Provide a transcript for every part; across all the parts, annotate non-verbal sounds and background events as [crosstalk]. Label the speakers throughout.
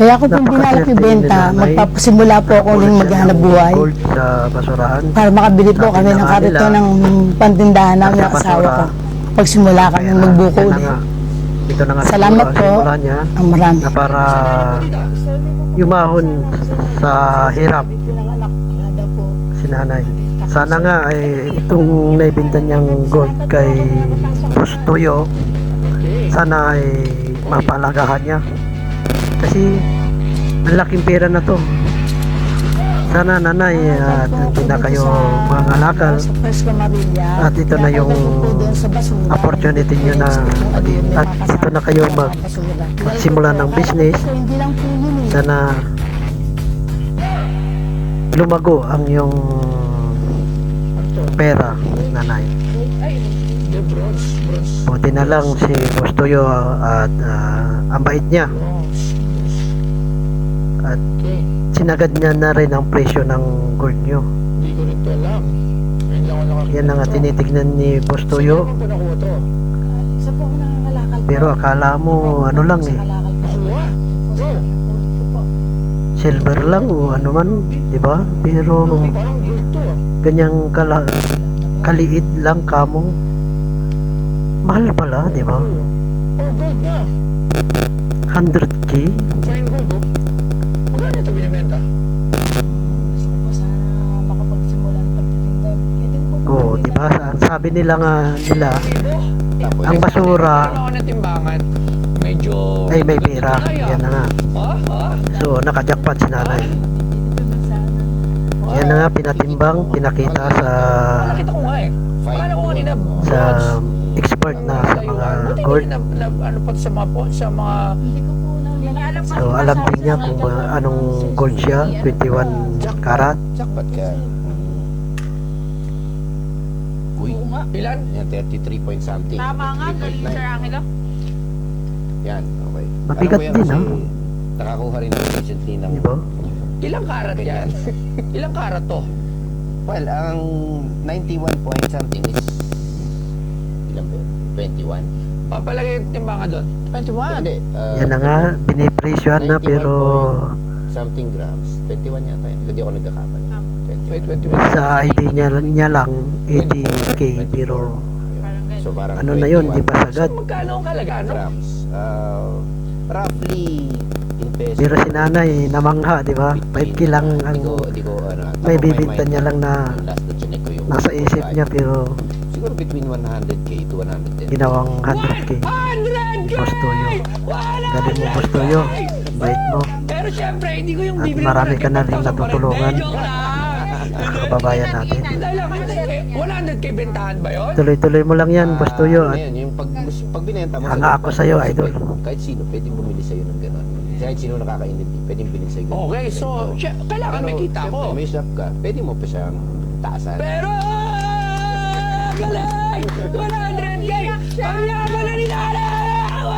Speaker 1: Kaya ako pong binalak
Speaker 2: ni nanay.
Speaker 1: magpapasimula po ako ng maghanap buhay
Speaker 2: Gold sa basurahan.
Speaker 1: para makabili po kami ng karito ng pantindahan namin ng asawa ko. Pagsimula kami magbuko ulit.
Speaker 2: Ito na nga
Speaker 1: Salamat po. Ang marami.
Speaker 2: na para yumahon sa hirap si nanay. Sana nga ay itong naibinta niyang gold kay Pustuyo sana ay mapalagahan niya. Kasi ang laking pera na to. Sana nanay at hindi na kayo mga ngalakal. At ito na yung opportunity nyo na at dito na kayo mag magsimula ng business. Sana lumago ang yung pera nanay buti na lang si Bustoyo at ah, ang bait niya. At
Speaker 3: Okay,
Speaker 2: sinagad niya na rin ang presyo ng gold nyo
Speaker 3: hindi ko rin to alam. Ngayon lang ako nakakita.
Speaker 2: Yan ang nga tinitignan ni Bustoyo
Speaker 3: Saan mo pa nakuha to?
Speaker 1: Isa po ako nangangalakal
Speaker 2: pero akala mo ano lang eh.
Speaker 1: po.
Speaker 2: silver lang o ano man di ba? Pero
Speaker 3: to ah.
Speaker 2: ganyang kala kaliit lang kamong. Mahal pala di ba?
Speaker 3: Oh, gold na.
Speaker 2: 100k
Speaker 3: Fine gold oh. Magkano ito binibenta?
Speaker 1: Gusto ko po sana makapagsimula ng pagtitinda. Pwede po po
Speaker 2: Oo,
Speaker 1: kami
Speaker 2: di ba?
Speaker 1: na-
Speaker 2: Ang Sabi nila nga nila,
Speaker 3: Libo?
Speaker 2: ang basura
Speaker 3: Ano ng timbangan? Medyo...
Speaker 2: ay may pera. Yan na nga. So, nakajakpat si nanay. Yan na nga, pinatimbang, pinakita sa
Speaker 3: eh.
Speaker 2: Sa expert na sa mga
Speaker 3: na, ano pa sa mga sa mga.
Speaker 2: So, alam din niya kung anong gold siya, 21 karat.
Speaker 4: Jackpot ka.
Speaker 1: Nga.
Speaker 3: ilan?
Speaker 4: yan, 33 point something.
Speaker 5: Tama nga, galing
Speaker 4: 33.9.
Speaker 5: Sir Angelo.
Speaker 4: Yan, okay. Yan
Speaker 2: din,
Speaker 4: kasi
Speaker 2: ah.
Speaker 4: Nakakuha rin ako recently ng...
Speaker 2: Di ba?
Speaker 3: Ilang karat yan? [laughs] Ilang karat to?
Speaker 4: Well, ang 91 point something is... Ilan ba yun? 21?
Speaker 3: Papalagay yung timbangan doon. 21.
Speaker 4: Hindi. uh,
Speaker 2: Yan na nga, binipresyohan na
Speaker 4: 91
Speaker 2: pero
Speaker 4: Something grams. 21 yata yun. Hindi ako nagkakamali.
Speaker 3: Wait,
Speaker 4: 21.
Speaker 3: 21.
Speaker 2: sa ID niya, niya lang 80k pero.
Speaker 4: So, parang
Speaker 2: ano na yun, di
Speaker 4: 21
Speaker 2: ba sagad?
Speaker 3: Magkano ang kalaga, no?
Speaker 4: grams. Uh, roughly.
Speaker 2: Pero si nanay, namangha, di ba? 5k lang ang
Speaker 4: Hindi ko, hindi ko, ano,
Speaker 2: may bibinta niya lang na nasa isip niya pero
Speaker 4: siguro between 100k to 110
Speaker 2: ginawang 100k.
Speaker 3: 100
Speaker 2: Postoyo.
Speaker 3: Wala!
Speaker 2: Galing mo, Postoyo. Bait mo.
Speaker 3: Pero syempre, hindi ko yung
Speaker 2: At marami ka na rin
Speaker 3: 10,000
Speaker 2: natutulungan. Mga kababayan natin.
Speaker 3: Dahil lang, 100k bentahan ba yun?
Speaker 2: Tuloy-tuloy mo lang yan.
Speaker 4: Ah,
Speaker 2: At
Speaker 4: ano yan, yung pag, pag binenta mo
Speaker 2: Hanga ako sa'yo, idol.
Speaker 4: kahit sino pwedeng bumili sa'yo ng gano'n kahit sino nakakaintindi pwedeng bilhin sa'yo.
Speaker 3: Okay, so, kailangan may kita ko.
Speaker 4: may shop ka pwede mo pa siyang taasan
Speaker 3: Pero, galing! 100k! Ang yaman na ni Nana!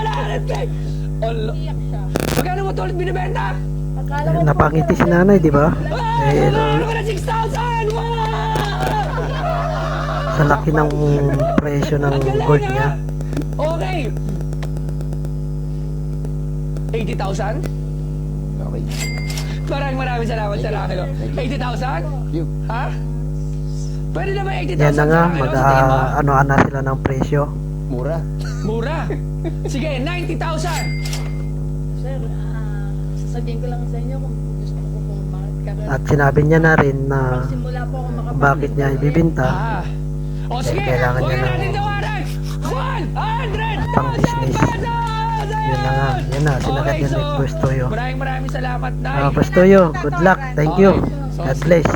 Speaker 3: 100k! Olo.
Speaker 5: Iyak siya.
Speaker 3: Magkano mo ito ulit binibenta?
Speaker 1: Ko
Speaker 2: napangiti si nanay, di ba?
Speaker 3: Ah, 6,000? Wow!
Speaker 2: sa laki ng presyo ng gold niya.
Speaker 3: Okay. 80,000?
Speaker 4: okay
Speaker 3: Maraming maraming salamat sa Angelo. 80,000?
Speaker 4: you
Speaker 3: Ha? Pwede na ba 80,000
Speaker 2: Yan na nga, mag
Speaker 3: mo?
Speaker 2: ano na sila ng presyo.
Speaker 4: mura
Speaker 3: Mura. Sige, 90,000.
Speaker 1: Sir, sasabihin ko lang sa inyo kung gusto ko kung makakaroon.
Speaker 2: At sinabi niya na rin na
Speaker 1: Simula po ako makapag-
Speaker 2: bakit niya ibibinta
Speaker 3: Ah. O sige,
Speaker 2: kailangan niya
Speaker 3: na
Speaker 2: ng-
Speaker 3: natin tawaran. 100,000!
Speaker 2: pang business. Yun na nga, yun na, sinagad
Speaker 3: Okay,
Speaker 2: yan ni
Speaker 3: so,
Speaker 2: Bustoyo.
Speaker 3: Maraming maraming salamat, Nay.
Speaker 2: Ah, Bustoyo, good luck, thank you. God bless.